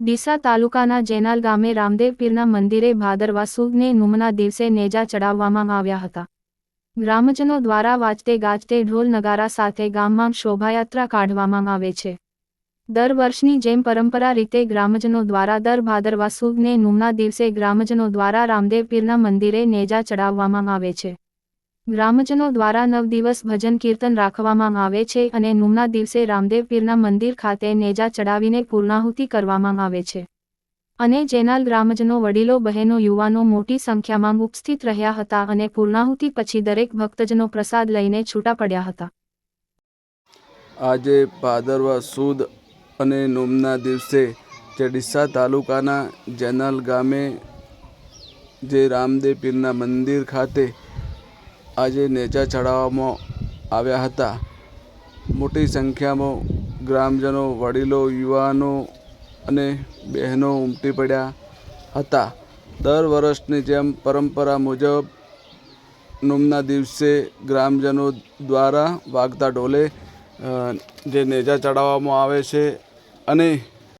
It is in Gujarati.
ડીસા તાલુકાના જેનાલ ગામે રામદેવ પીરના મંદિરે ભાદરવા સુદને નુમના દિવસે નેજા ચડાવવામાં આવ્યા હતા. ગ્રામજનો દ્વારા વાજતે ગાજતે ઢોલ નગારા સાથે ગામમાં શોભાયાત્રા કાઢવામાં આવે છે. દર વર્ષની જેમ પરંપરા રીતે ગ્રામજનો દ્વારા દર ભાદરવા સુદને નુમના દિવસે ગ્રામજનો દ્વારા રામદેવ પીરના મંદિરે નેજા ચડાવવામાં આવે છે. ગ્રામજનો દ્વારા નવ દિવસ ભજન કીર્તન રાખવામાં આવે છે અને નુમના દિવસે રામદેવ પીરના મંદિર ખાતે નેજા ચડાવીને પૂર્ણાહુતિ કરવામાં આવે છે. અને જેનાલ ગ્રામજનો વડીલો, બહેનો, યુવાનો મોટી સંખ્યામાં ઉપસ્થિત રહ્યા હતા અને પૂર્ણાહુતિ પછી દરેક ભક્તજનો પ્રસાદ લઈને છૂટા પડ્યા હતા. આજે ભાદરવા સુદ અને નોમના દિવસે જે તાલુકાના જેનાલ ગામે જે રામદેવ પીરના મંદિર ખાતે આજે નેજા ચડાવવામાં આવ્યા હતા. મોટી સંખ્યામાં ગ્રામજનો, વડીલો, યુવાનો અને બહેનો ઉમટી પડ્યા હતા. દર વર્ષની જેમ પરંપરા મુજબ નોમના દિવસે ગ્રામજનો દ્વારા વાગતા ઢોલે જે નેજા ચડાવવામાં આવે છે અને